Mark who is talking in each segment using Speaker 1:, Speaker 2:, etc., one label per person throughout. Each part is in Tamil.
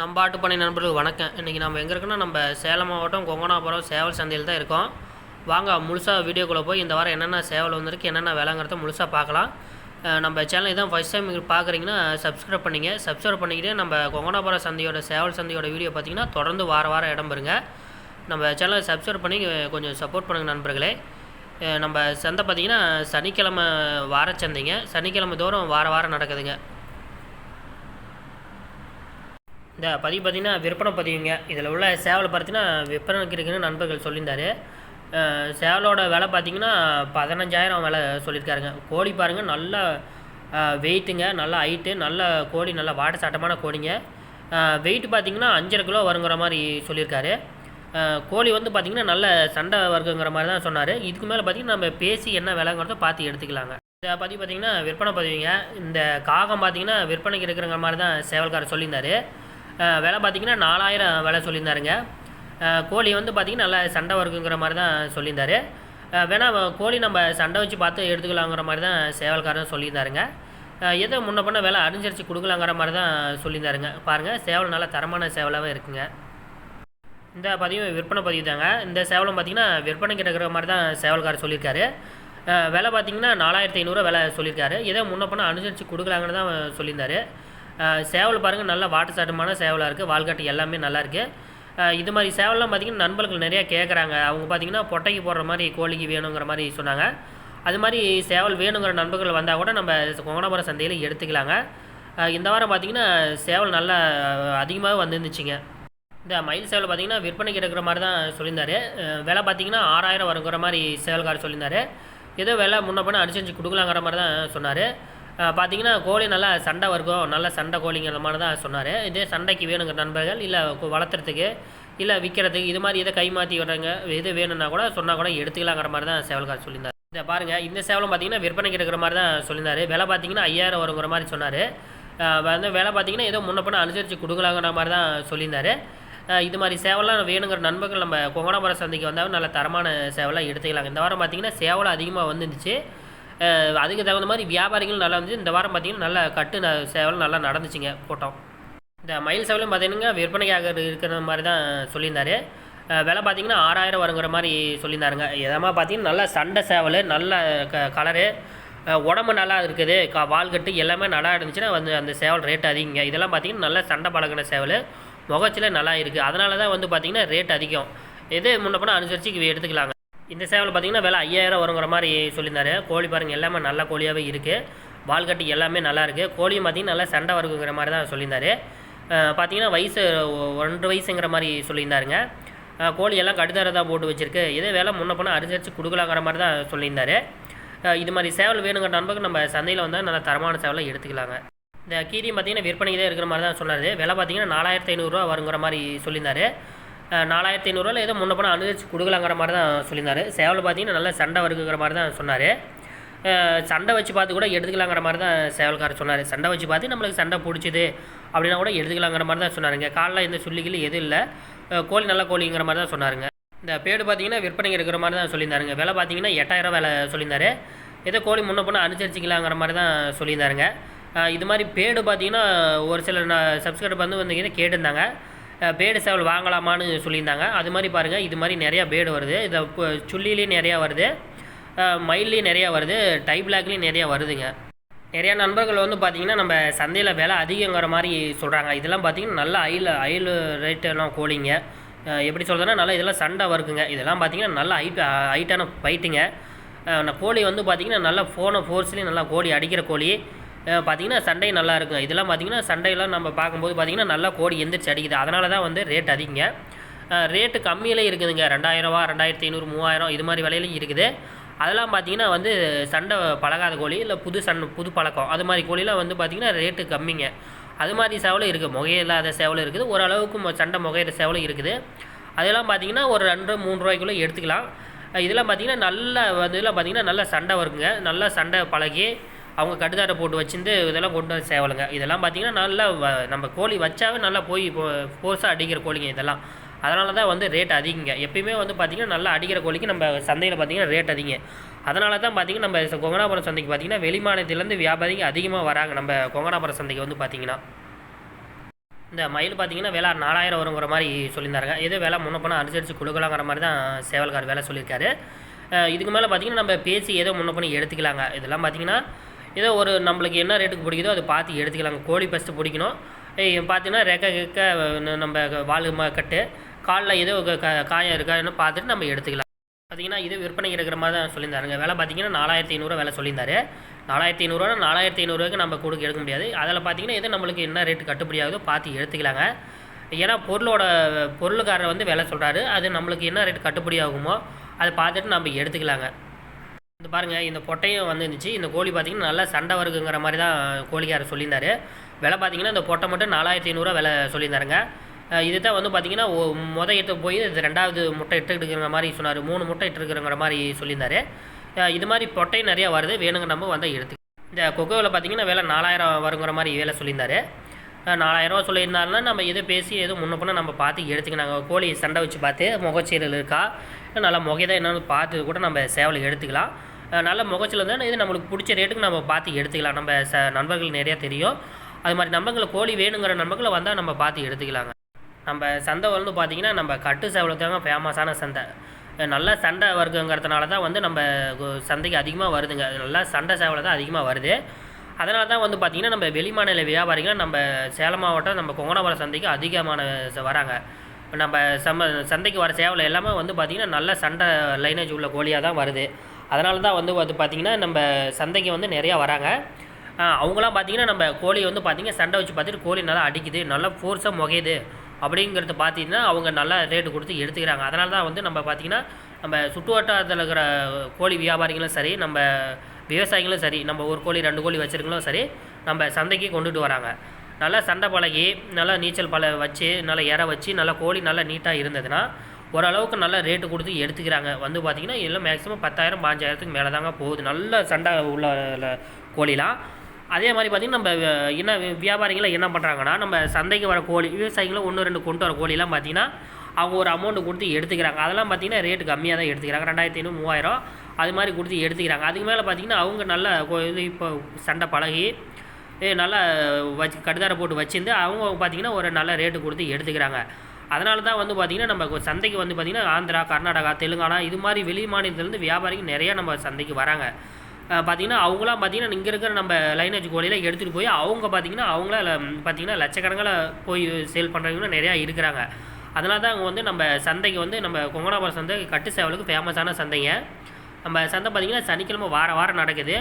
Speaker 1: நம்ம ஆட்டுப்பண்ணை நண்பர்களுக்கு வணக்கம். இன்றைக்கி நம்ம எங்கே இருக்குன்னா நம்ம சேலம் மாவட்டம் கொங்கனாபுரம் சேவல் சந்தையில் தான் இருக்கோம். வாங்க முழுசாக வீடியோக்குள்ளே போய் இந்த வாரம் என்னென்ன சேவல் வந்திருக்கு என்னென்ன விலைங்கிறத முழுசாக பார்க்கலாம். நம்ம சேனல் இதான் ஃபஸ்ட் டைம் பார்க்குறீங்கன்னா சப்ஸ்கிரைப் பண்ணிங்க. சப்ஸ்கிரைப் பண்ணிக்கிட்டு நம்ம கொங்கனாபுரம் சந்தையோட சேவல் சந்தையோட வீடியோ பார்த்தீங்கன்னா தொடர்ந்து வார வாரம் இடம் பெறுங்க நம்ம சேனலை சப்ஸ்கிரைப் பண்ணி கொஞ்சம் சப்போர்ட் பண்ணுங்கள் நண்பர்களே. நம்ம சந்தை பார்த்திங்கன்னா சனிக்கிழமை வார சந்தைங்க. சனிக்கிழமை தோறும் வார வாரம் நடக்குதுங்க. இந்த பதிவு பார்த்தீங்கன்னா விற்பனை பதிவுங்க. இதில் உள்ள சேவலை பார்த்தீங்கன்னா விற்பனைக்கு இருக்குன்னு நண்பர்கள் சொல்லியிருந்தாரு. சேவலோட விலை பார்த்தீங்கன்னா பதினஞ்சாயிரம் விலை சொல்லியிருக்காருங்க. கோழி பாருங்கள் நல்ல வெயிட்டுங்க நல்ல ஹைட்டு நல்ல கோழி நல்ல வாட்ட சாட்டமான கோழிங்க. வெயிட் பார்த்தீங்கன்னா அஞ்சரை கிலோ வருங்கிற மாதிரி சொல்லியிருக்காரு. கோழி வந்து பார்த்திங்கன்னா நல்ல சண்டை வர்க்கங்கிற மாதிரி தான் சொன்னார். இதுக்கு மேலே பார்த்திங்கன்னா நம்ம பேசி என்ன விலைங்கிறத பார்த்து எடுத்துக்கலாங்க. இதை பற்றி பார்த்திங்கன்னா விற்பனை பதிவுங்க. இந்த காகம் பார்த்திங்கன்னா விற்பனைக்கு இருக்கிறங்கிற மாதிரி தான் சேவல்காரர் சொல்லியிருந்தார். விலை பார்த்திங்கன்னா நாலாயிரம் விலை சொல்லியிருந்தாருங்க. கோழி வந்து பார்த்திங்கன்னா நல்லா சண்டை வருங்கிற மாதிரி தான் சொல்லியிருந்தாரு. வேணால் கோழி நம்ம சண்டை வச்சு பார்த்து எடுத்துக்கலாங்கிற மாதிரி தான் சேவல்காரன் சொல்லியிருந்தாருங்க. எதோ எதை முன்ன பண்ண விலை அனுசரித்து கொடுக்கலாங்கிற மாதிரி தான் சொல்லியிருந்தாருங்க. பாருங்கள் சேவல் நல்ல தரமான சேவலாகவே இருக்குங்க. இந்த பதிவு விற்பனை பதிவு தாங்க. இந்த சேவலம் பார்த்தீங்கன்னா விற்பனை இருக்கிற மாதிரி தான் சேவல்கார் சொல்லியிருக்காரு. அஹ் விலை பார்த்தீங்கன்னா நாலாயிரத்தி ஐநூறுரூவா விலை சொல்லியிருக்காரு. எதோ முன்ன பண்ண அனுசரித்து கொடுக்கலாங்கன்னு தான் சொல்லியிருந்தாரு. சேவல் பாருங்கள் நல்லா வாட்டர் சாட்டமான சேவலாக இருக்குது வால்காட்டு எல்லாமே நல்லா இருக்குது இது மாதிரி சேவலாம் பார்த்தீங்கன்னா நண்பர்கள் நிறையா கேட்குறாங்க அவங்க பார்த்தீங்கன்னா பொட்டைக்கு போடுற மாதிரி கோழிக்கு வேணுங்கிற மாதிரி சொன்னாங்க. அது மாதிரி சேவல் வேணுங்கிற நண்பர்கள் வந்தால் கூட நம்ம கொங்கனாபுரம் சந்தையில் எடுத்துக்கலாங்க. இந்த வாரம் பார்த்தீங்கன்னா சேவல் நல்லா அதிகமாக வந்துருந்துச்சுங்க. இந்த மயில் சேவல் பார்த்தீங்கன்னா விற்பனைக்கு இருக்கிற மாதிரி தான் சொல்லியிருந்தார். விலை பார்த்தீங்கன்னா ஆறாயிரம் வருங்கிற மாதிரி சேவல்காரர் சொல்லியிருந்தார். ஏதோ விலை முன்ன பண்ண அனுசரித்து கொடுக்கலாங்கிற மாதிரி தான் சொன்னார். பார்த்தீங்கன்னா கோழி நல்லா சண்டை வர்க்கம் நல்ல சண்டை கோழிங்கிற மாதிரி தான் சொன்னார். இதே சண்டைக்கு வேணுங்கிற நண்பர்கள் இல்லை வளர்த்துறதுக்கு இல்லை விற்கிறதுக்கு இது மாதிரி எதை கை மாற்றி விடுறாங்க எது வேணும்னா கூட சொன்னால் கூட எடுத்துக்கலாங்கிற மாதிரி தான் சேவல்கார் சொல்லியிருந்தார். இந்த பாருங்கள் இந்த சேவலம் பார்த்தீங்கன்னா விற்பனைக்கு இருக்கிற மாதிரி தான் சொல்லியிருந்தார். விலை பார்த்தீங்கன்னா ஐயாயிரம் வருங்கிற மாதிரி சொன்னார். வந்து விலை பார்த்தீங்கன்னா ஏதோ முன்ன பண்ண அனுசரித்து கொடுக்கலாங்கிற மாதிரி தான் சொல்லியிருந்தார். இது மாதிரி சேவலாம் வேணுங்கிற நண்பர்கள் நம்ம கொங்கணாபுரம் சந்தைக்கு வந்தாலும் நல்ல தரமான சேவலாக எடுத்துக்கலாங்க. இந்த வாரம் பார்த்தீங்கன்னா சேவலம் அதிகமாக வந்துருந்துச்சு. அதுக்கு தகுந்த மாதிரி வியாபாரிகள் நல்லா இருந்துச்சு இந்த வாரம் பார்த்தீங்கன்னா நல்லா கட்டு ந- சேவல் நல்லா நடந்துச்சுங்க கூட்டம். இந்த மயில் சேவலும் பார்த்தீங்கன்னா விற்பனைக்காக இருக்கிற மாதிரி தான் சொல்லியிருந்தாரு. விலை பார்த்தீங்கன்னா ஆறாயிரம் வருங்கிற மாதிரி சொல்லியிருந்தாருங்க. எதமாக பார்த்தீங்கன்னா நல்ல சண்டை சேவல் நல்ல க கலரு. உடம்பு நல்லா இருக்குது. க வால்கட்டு எல்லாமே நல்லா இருந்துச்சுன்னா வந்து அந்த சேவல் ரேட் அதிகங்க. இதெல்லாம் பார்த்தீங்கன்னா நல்லா சண்டை பழகின சேவல். முகச்சில் நல்லா இருக்குது அதனால தான் வந்து பார்த்தீங்கன்னா ரேட் அதிகம். எது முன்னப்பணம் பண்ண அனுசரித்து எடுத்துக்கலாங்க. இந்த சேவல் பார்த்தீங்கன்னா விலை ஐயாயிரம் வருங்கிற மாதிரி சொல்லியிருந்தாரு. கோழி பாருங்கள் எல்லாமே நல்ல கோழியாகவே இருக்குது வால்கட்டு எல்லாமே நல்லா இருக்குது கோழியும் பார்த்தீங்கன்னா நல்லா சண்டை வருங்கிற மாதிரி தான் சொல்லியிருந்தாரு. பார்த்தீங்கன்னா வயசு ஒன்றரை வயசுங்கிற மாதிரி சொல்லியிருந்தாருங்க. கோழி எல்லாம் கடுதாரதான் போட்டு வச்சுருக்கு. இதே வேலை முன்ன போனால் அரிசரித்து கொடுக்கலாங்கிற மாதிரி தான் சொல்லியிருந்தாரு. இது மாதிரி சேவல் வேணுங்கிற நண்பர்கள் நம்ம சந்தையில் வந்தால் நல்ல தரமான சேவலை எடுத்துக்கலாங்க. இந்த கீரியும் பார்த்தீங்கன்னா விற்பனைக்கு தான் இருக்கிற மாதிரி தான் சொன்னார். விலை பார்த்தீங்கன்னா நாலாயிரத்தி ஐநூறுரூவா வருங்கிற மாதிரி சொல்லியிருந்தாரு. நாலாயிரத்தி ஐநூறுரூவா ஏதோ முன்ன பணம் அனுசரித்து கொடுக்கலாங்கிற மாதிரி தான் சொல்லியிருந்தார். சேவல் பார்த்தீங்கன்னா நல்லா சண்டை வருங்கிற மாதிரி தான் சொன்னார். சண்டை வச்சு பார்த்து கூட எடுத்துக்கலாங்கிற மாதிரி தான் சேவல்காரர் சொன்னார். சண்டை வச்சு பார்த்து நம்மளுக்கு சண்டை பிடிச்சிது அப்படின்னா கூட எடுத்துக்கலாங்கிற மாதிரி தான் சொன்னாருங்க. காலில் எந்த சுள்ளிகள் எதுவும் இல்லை. கோழி நல்ல கோழிங்கிற மாதிரி தான் சொன்னாருங்க. இந்த பேடு பார்த்தீங்கன்னா விற்பனைக்கு இருக்கிற மாதிரி தான் சொல்லியிருந்தாருங்க. விலை பார்த்தீங்கன்னா எட்டாயிரம் விலை சொல்லியிருந்தாரு. ஏதோ கோழி முன்ன போனால் அனுசரிச்சிக்கலாங்கிற மாதிரி தான் சொல்லியிருந்தாருங்க. இது மாதிரி பேடு பார்த்தீங்கன்னா ஒரு சில சப்ஸ்கிரைபர் வந்து வந்து கேட்டிருந்தாங்க. பேடு சேவல் வாங்கலாமான்னு சொல்லியிருந்தாங்க. அது மாதிரி பாருங்கள் இது மாதிரி நிறையா பேடு வருது. இதை இப்போ சுள்ளிலேயும் நிறையா வருது. மயில்லையும் நிறையா வருது. டை பிளாக்லேயும் நிறையா வருதுங்க. நிறையா நண்பர்கள் வந்து பார்த்தீங்கன்னா நம்ம சந்தையில் விலை அதிகங்கிற மாதிரி சொல்கிறாங்க இதெல்லாம் பார்த்தீங்கன்னா நல்ல அயில் அயில் ரேட்டெல்லாம் கோழிங்க. எப்படி சொல்கிறதுனா நல்லா இதெல்லாம் சண்டை வருக்குங்க இதெல்லாம் பார்த்தீங்கன்னா நல்லா ஹைட் ஹைட்டான ஃபைட்டுங்க அஹ் கோழி வந்து பார்த்திங்கன்னா நல்லா ஃபோனை ஃபோர்ஸ்லேயும் நல்லா கோழி அடிக்கிற கோழி. பார்த்தீங்கன்னா சண்டை நல்லா இருக்கும். இதெல்லாம் பார்த்தீங்கன்னா சண்டையெல்லாம் நம்ம பார்க்கும்போது பார்த்தீங்கன்னா நல்லா கோடி எந்திரிச்சு அடிக்குது. அதனால தான் வந்து ரேட் அதிகங்க. ரேட்டு கம்மியிலே இருக்குதுங்க. ரெண்டாயிரரூவா ரெண்டாயிரத்தி ஐநூறு மூவாயிரம் இது மாதிரி விலையிலையும் இருக்குது. அதெல்லாம் பார்த்தீங்கன்னா வந்து சண்டை பழகாத கோழி இல்லை புது சண்டை புது பழக்கம். அது மாதிரி கோழிலாம் வந்து பார்த்திங்கன்னா ரேட்டு கம்மிங்க. அது மாதிரி சேவலும் இருக்குது முகையில்லாத சேவலும் இருக்குது. ஓரளவுக்கு சண்டை முகையிற சேவலும் இருக்குது. அதெல்லாம் பார்த்தீங்கன்னா ஒரு ரெண்டு மூணு ரூபாய்க்குள்ளே எடுத்துக்கலாம். இதெல்லாம் பார்த்தீங்கன்னா நல்ல வந்து இதெல்லாம் பார்த்தீங்கன்னா நல்லா சண்டை வருங்க. நல்லா சண்டை பழகி அவங்க கட்டுதாரை போட்டு வச்சுருந்து இதெல்லாம் கொண்டு வந்து சேவலுங்க. இதெல்லாம் பார்த்தீங்கன்னா நல்லா வ- நம்ம கோழி வச்சாவே நல்லா போய் ஃபோர்ஸாக அடிக்கிற கோழிங்க இதெல்லாம். அதனால தான் வந்து ரேட் அதிகங்க. எப்பயுமே வந்து பார்த்திங்கன்னா நல்லா அடிக்கிற கோழிக்கு நம்ம சந்தையில் பார்த்திங்கன்னா ரேட் அதிகம் அதனால தான் பார்த்திங்கன்னா நம்ம கொங்கனாபுரம் சந்தைக்கு பார்த்திங்கன்னா வெளிமாநிலத்திலேருந்து வியாபாரிங்க அதிகமாக வராங்க. நம்ம கொங்கனாபுரம் சந்தைக்கு வந்து பார்த்திங்கன்னா. இந்த மயில் பார்த்தீங்கன்னா விலை நாலாயிரம் வருங்கிற மாதிரி சொல்லியிருந்தாருங்க. எது விலை முன்ன போனால் அனுசரித்து கொடுக்கலாங்கிற மாதிரி தான் சேவல்கார் வேலை சொல்லியிருக்காரு. இதுக்கு மேலே பார்த்தீங்கன்னா நம்ம பேசி ஏதோ முன்ன பண்ணி எடுத்துக்கலாங்க. இதெல்லாம் பார்த்தீங்கன்னா ஏதோ ஒரு நம்மளுக்கு என்ன ரேட்டுக்கு பிடிக்குதோ அதை பார்த்து எடுத்துக்கலாங்க. கோழி ஃபஸ்ட்டு பிடிக்கணும். பார்த்தீங்கன்னா ரெக்க கிக்க நம்ம வால் கட்டு காலில் ஏதோ க- காயம் இருக்கான்னு பார்த்துட்டு நம்ம எடுத்துக்கலாம். பார்த்தீங்கன்னா இது விற்பனைக்கு இருக்கிற மாதிரி தான் சொல்லியிருந்தாருங்க. விலை பார்த்தீங்கன்னா நாலாயிரத்தி ஐநூறுரூவா விலை சொல்லியிருந்தாரு. நாலாயிரத்தி ஐநூறுரூவா நாலாயிரத்தி ஐநூறுரூவாய்க்கு நம்ம கொடுக்க எடுக்க முடியாது. அதில் பார்த்தீங்கன்னா எது நம்மளுக்கு என்ன ரேட்டு கட்டுப்படி ஆகுதோ பார்த்து எடுத்துக்கலாங்க. ஏன்னா பொருளோட பொருளுக்காரர் வந்து விலை சொல்கிறாரு அது நம்மளுக்கு என்ன ரேட் கட்டுப்படி ஆகுமோ அதை பார்த்துட்டு நம்ம எடுத்துக்கலாங்க. இந்த பாருங்கள் இந்த பொட்டையும் வந்துருந்துச்சு. இந்த கோழி பார்த்தீங்கன்னா நல்லா சண்டை வருகுங்கிற மாதிரி தான் கோழிக்காரர் சொல்லியிருந்தாரு. விலை பார்த்தீங்கன்னா இந்த பொட்டை மட்டும் நாலாயிரத்தி ஐநூறுரூவா விலை சொல்லியிருந்தாருங்க. இது தான் வந்து பார்த்தீங்கன்னா முத இட்டு போய் இது ரெண்டாவது முட்டை இட்டுக்கிட்டுங்கிற மாதிரி சொன்னார். மூணு முட்டை இட்டுருக்குறங்கிற மாதிரி சொல்லியிருந்தாரு. இது மாதிரி பொட்டை நிறையா வருது. வேணுங்க நம்ம வந்து எடுத்து இந்த கொக்கோவில் பார்த்தீங்கன்னா விலை நாலாயிரம் வருங்கிற மாதிரி வேலை சொல்லியிருந்தாரு. நாலாயிரரூவா சொல்லியிருந்தாருன்னா நம்ம எதோ பேசி எதுவும் முன்ன பின்ன நம்ம பார்த்து எடுத்துக்கினாங்க கோழி சண்டை வச்சு பார்த்து முகச்சீரல் இருக்கா? நல்லா முகைதான் என்னென்னு பார்த்து கூட நம்ம சேவலை எடுத்துக்கலாம். நல்ல முகச்சல் இருந்தால் இது நம்மளுக்கு பிடிச்ச ரேட்டுக்கு நம்ம பார்த்து எடுத்துக்கலாம். நம்ம ச நண்பர்கள் நிறையா தெரியும். அது மாதிரி நம்பங்களை கோழி வேணுங்கிற நண்பர்களை வந்தால் நம்ம பார்த்து எடுத்துக்கலாங்க. நம்ம சந்தை வந்து பார்த்திங்கன்னா நம்ம கட்டு சேவலத்தாங்க ஃபேமஸான சந்தை. நல்ல சண்டை வர்க்கங்கிறதுனால தான் வந்து நம்ம கு- சந்தைக்கு அதிகமாக வருதுங்க. நல்லா சண்டை சேவலை தான் அதிகமாக வருது. அதனால தான் வந்து பார்த்திங்கன்னா நம்ம வெளிமாநில வியாபாரிகள் நம்ம சேலம் மாவட்டம் நம்ம கொங்கனாபுரம் சந்தைக்கு அதிகமான வராங்க. நம்ம சம சந்தைக்கு வர சேவலை எல்லாமே வந்து பார்த்திங்கன்னா நல்ல சண்டை லைனேஜ் உள்ள கோழியாக தான் வருது. அதனால தான் வந்து வந்து பார்த்திங்கன்னா நம்ம சந்தைக்கு வந்து நிறையா வராங்க. அவங்களாம் பார்த்தீங்கன்னா நம்ம கோழியை வந்து பார்த்திங்கன்னா சண்டை வச்சு பார்த்துட்டு கோழி நல்லா அடிக்குது நல்லா ஃபோர்ஸாக முகையுது அப்படிங்கிறத பார்த்தீங்கன்னா அவங்க நல்லா ரேட்டு கொடுத்து எடுத்துக்கிறாங்க. அதனால தான் வந்து நம்ம பார்த்தீங்கன்னா நம்ம சுற்றுவட்டாரத்தில் இருக்கிற கோழி வியாபாரிகளும் சரி நம்ம விவசாயிகளும் சரி நம்ம ஒரு கோழி ரெண்டு கோழி வச்சுருக்கங்களும் சரி நம்ம சந்தைக்கு கொண்டுட்டு வராங்க. நல்லா சண்டை பழகி நல்லா நீச்சல் பல வச்சு நல்லா இற வச்சு நல்லா கோழி நல்லா நீட்டாக இருந்ததுன்னா ஓரளவுக்கு நல்ல ரேட்டு கொடுத்து எடுத்துக்கிறாங்க. வந்து பார்த்திங்கன்னா எல்லாம் மேக்ஸிமம் பத்தாயிரம் பாஞ்சாயிரத்துக்கு மேலே தாங்க போகுது. நல்ல சண்டை உள்ள கோழிலாம். அதே மாதிரி பார்த்திங்கன்னா நம்ம என்ன வியாபாரிகளை என்ன பண்ணுறாங்கன்னா நம்ம சந்தைக்கு வர கோழி விவசாயிகளும் ஒன்று ரெண்டு கொண்டு வர கோழிலாம் பார்த்திங்கன்னா அவங்க ஒரு அமௌண்ட்டு கொடுத்து எடுத்துக்கிறாங்க. அதெல்லாம் பார்த்திங்கன்னா ரேட்டு கம்மியாக தான் எடுத்துக்கிறாங்க. ரெண்டாயிரத்தி ஐநூறு மூவாயிரம் அது மாதிரி கொடுத்து எடுத்துக்கிறாங்க. அதுக்கு மேலே பார்த்திங்கன்னா அவங்க நல்ல இது இப்போ சண்டை பழகி ஏ நல்லா வச்சு கடுதாரை போட்டு வச்சுருந்து அவங்க பார்த்திங்கன்னா ஒரு நல்ல ரேட்டு கொடுத்து எடுத்துக்கிறாங்க. அதனால தான் வந்து பார்த்திங்கன்னா நம்ம சந்தைக்கு வந்து பார்த்திங்கன்னா ஆந்திரா கர்நாடகா தெலுங்கானா இது மாதிரி வெளி மாநிலத்துலேருந்து வியாபாரிகள் நிறையா நம்ம சந்தைக்கு வராங்க. பார்த்திங்கன்னா அவங்களாம் பார்த்திங்கன்னா இங்கே இருக்கிற நம்ம லைனேஜ் கோழியில் எடுத்துகிட்டு போய் அவங்க பார்த்திங்கன்னா அவங்களாம் பார்த்திங்கன்னா லட்சக்கணக்கில் போய் சேல் பண்ணுறவங்களும் நிறையா இருக்கிறாங்க. அதனால தான் அவங்க வந்து நம்ம சந்தைக்கு வந்து நம்ம கொங்கனாபுரம் சந்தை கட்டு சேவலுக்கு ஃபேமஸான சந்தைங்க. நம்ம சந்தை பார்த்திங்கன்னா சனிக்கிழமை வார வாரம் நடக்குது.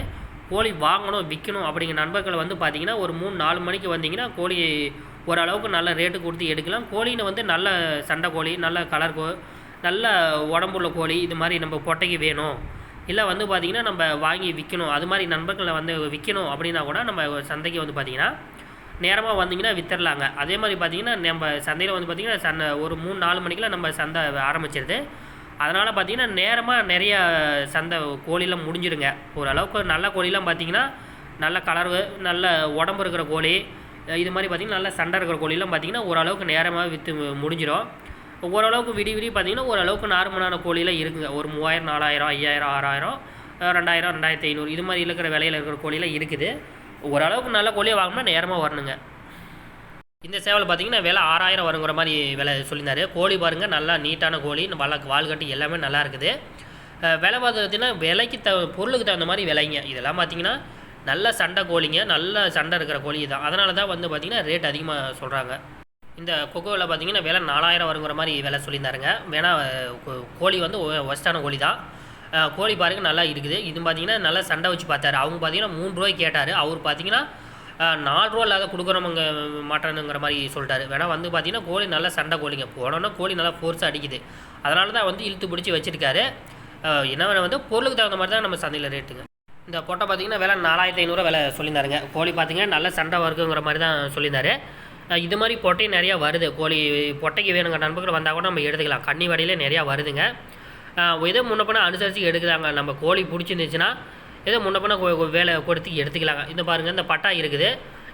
Speaker 1: கோழி வாங்கணும் விற்கணும் அப்படிங்கிற நண்பர்கள் வந்து பார்த்திங்கன்னா ஒரு மூணு நாலு மணிக்கு வந்தீங்கன்னா கோழி ஓரளவுக்கு நல்ல ரேட்டு கொடுத்து எடுக்கலாம். கோழின்னு வந்து நல்ல சண்டை கோழி நல்ல கலர் கோ நல்ல உடம்புள்ள கோழி இது மாதிரி நம்ம பொட்டைக்கு வேணும். இல்லை வந்து பார்த்திங்கன்னா நம்ம வாங்கி விற்கணும் அது மாதிரி நண்பர்களை வந்து விற்கணும் அப்படின்னா கூட நம்ம சந்தைக்கு வந்து பார்த்திங்கன்னா நேரமாக வந்தீங்கன்னா வித்துடலாங்க அதே மாதிரி பார்த்தீங்கன்னா நம்ம சந்தையில் வந்து பார்த்திங்கன்னா சந்தை ஒரு மூணு நாலு மணிக்கெலாம் நம்ம சந்தை ஆரம்பிச்சிருது. அதனால் பார்த்திங்கன்னா நேரமாக நிறைய சந்தை கோழிலாம் முடிஞ்சிருங்க. ஓரளவுக்கு நல்ல கோழிலாம் பார்த்திங்கன்னா நல்ல கலரு நல்ல உடம்பு இருக்கிற கோழி இது மாதிரி பார்த்திங்கன்னா நல்லா சண்டை இருக்கிற கோழிலாம் பார்த்தீங்கன்னா ஓரளவுக்கு நேரமாக விற்று முடிஞ்சிடும். ஓரளவுக்கு விடி விடி பார்த்திங்கன்னா ஓரளவுக்கு நார்மலான கோழிலாம் இருக்குங்க. ஒரு மூவாயிரம் நாலாயிரம் ஐயாயிரம் ஆறாயிரம் ரெண்டாயிரம் ரெண்டாயிரத்தி ஐநூறு இது மாதிரி இருக்கிற விலையில் இருக்கிற கோழிலாம் இருக்குது. ஓரளவுக்கு நல்ல கோழியை வாங்கினா நேரமாக வரணுங்க. இந்த சேவல் பார்த்தீங்கன்னா விலை ஆறாயிரம் வருங்கிற மாதிரி விலை சொல்லியிருந்தார். கோழி பாருங்கள் நல்லா நீட்டான கோழி. வள வால் கட்டி எல்லாமே நல்லா இருக்குது. விலை விலை பார்த்திங்கன்னா விலைக்கு த பொருளுக்கு தகுந்த மாதிரி விலைங்க. இதெல்லாம் பார்த்தீங்கன்னா நல்ல சண்டை கோழிங்க நல்ல சண்டை இருக்கிற கோழி தான் அதனால தான் வந்து பார்த்திங்கன்னா ரேட் அதிகமாக சொல்கிறாங்க இந்த கொக்கோவில் பார்த்தீங்கன்னா விலை நாலாயிரம் வருங்கிற மாதிரி விலை சொல்லியிருந்தாருங்க. வேணால் கோ- கோழி வந்து ஒஸ்டான கோழி தான் கோழி பாருங்க நல்லா இருக்குது. இது பார்த்தீங்கன்னா நல்லா சண்டை வச்சு பார்த்தாரு. அவங்க பார்த்தீங்கன்னா மூணு ரூபாய்க்கு கேட்டார். அவர் பார்த்தீங்கன்னா நாலு ரூபா இல்லாத கொடுக்குறவங்க மாட்டானுங்கிற மாதிரி சொல்லிட்டாரு. வேணா வந்து பார்த்தீங்கன்னா கோழி நல்லா சண்டை கோழிங்க போனோன்னா கோழி நல்லா ஃபோர்ஸாக அடிக்குது. அதனால தான் வந்து இழுத்து பிடிச்சி வச்சுருக்காரு. என்ன வந்து பொருளுக்கு தகுந்த மாதிரி தான் நம்ம சந்தையில் ரேட்டுங்க இந்த பொட்டை பார்த்தீங்கன்னா விலை நாலாயிரத்தி ஐநூறுரூவா விலை சொல்லியிருந்தாருங்க. கோழி பார்த்திங்கன்னா நல்ல சண்டை வருக்குங்கிற மாதிரி தான் சொல்லியிருந்தாரு. இது மாதிரி பொட்டை நிறையா வருது. கோழி பொட்டைக்கு வேணுங்க நண்பர்கள் வந்தால் கூட நம்ம எடுத்துக்கலாம். கன்னி வடையிலே நிறையா வருதுங்க. எதோ ஏதோ அனுசரித்து எடுக்குதாங்க நம்ம கோழி பிடிச்சிருந்துச்சுன்னா ஏதோ முன்ன வேலை கொடுத்து எடுத்துக்கலாங்க. இந்த பாருங்கள் இந்த பட்டா இருக்குது.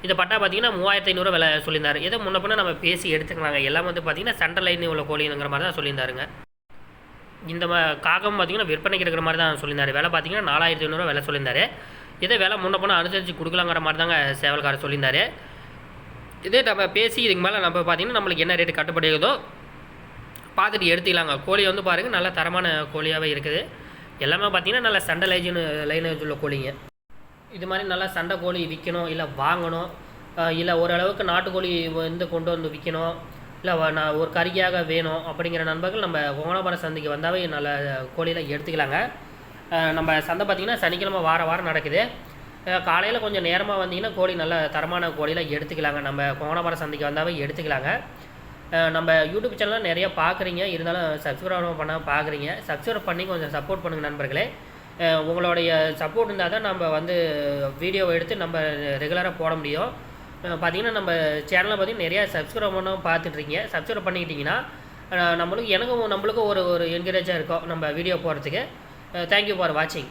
Speaker 1: இந்த பட்டா பார்த்தீங்கன்னா மூவாயிரத்தி ஐநூறுரூவா விலை சொல்லியிருந்தாரு. ஏதோ முன்ன நம்ம பேசி எடுத்துக்கலாங்க. எல்லாம் வந்து பார்த்தீங்கன்னா சண்டை லைன் உள்ள கோழிங்கிற மாதிரி தான் சொல்லியிருந்தாருங்க. இந்த மா காகம் பார்த்தீங்கன்னா விற்பனைக்கு இருக்கிற மாதிரி தான் சொல்லியிருந்தார். விலை பார்த்தீங்கன்னா நாலாயிரத்தி ஐநூறுரூவா விலை சொல்லியிருந்தார். இதே விலை முன்ன பண்ண அனுசரித்து கொடுக்கலாங்கிற மாதிரி தாங்க சேவல்காரர் சொல்லியிருந்தார். இதே நம்ம பேசி இதுக்கு மேலே நம்ம பார்த்தீங்கன்னா நம்மளுக்கு என்ன ரேட்டு கட்டுப்படுகிறதோ பார்த்துட்டு எடுத்துக்கலாங்க. கோழி வந்து பாருங்கள் நல்ல தரமான கோழியாகவே இருக்குது. எல்லாமே பார்த்தீங்கன்னா நல்ல சண்டை லைஜின் லைனேஜ் உள்ள கோழிங்க. இது மாதிரி நல்லா சண்டை கோழி விற்கணும் இல்லை வாங்கணும். இல்லை ஓரளவுக்கு நாட்டுக்கோழி வந்து கொண்டு வந்து விற்கணும் இல்லை நான் ஒரு கறியாக வேணும் அப்படிங்கிற நண்பர்கள் நம்ம கோணாபுரம் சந்தைக்கு வந்தாவே நல்ல கோழியில் எடுத்துக்கலாங்க. நம்ம சந்தை பார்த்திங்கன்னா சனிக்கிழமை வார வாரம் நடக்குது. காலையில் கொஞ்சம் நேரமாக வந்தீங்கன்னா கோழி நல்ல தரமான கோழியில் எடுத்துக்கலாங்க. நம்ம கோணாபுரம் சந்தைக்கு வந்தாவே எடுத்துக்கலாங்க. நம்ம யூடியூப் சேனலில் நிறைய பார்க்குறீங்க. இருந்தாலும் சப்ஸ்கிரைப் பண்ண பார்க்குறீங்க. சப்ஸ்கிரைப் பண்ணி கொஞ்சம் சப்போர்ட் பண்ணுங்கள் நண்பர்களே. உங்களுடைய சப்போர்ட் இருந்தால் தான் நம்ம வந்து வீடியோவை எடுத்து நம்ம ரெகுலராக போட முடியும். பார்த்தீங்கன்னா நம்ம சேனலை பார்த்திங்கன்னா நிறையா சப்ஸ்கிரைப் பண்ண பார்த்துட்ருக்கீங்க சப்ஸ்கிரைப் பண்ணிக்கிட்டிங்கன்னா நம்மளுக்கு எனக்கும் நம்மளுக்கும் ஒரு ஒரு என்கரேஜாக இருக்கும் நம்ம வீடியோ போகிறதுக்கு தேங்க்யூ ஃபார் வாட்சிங்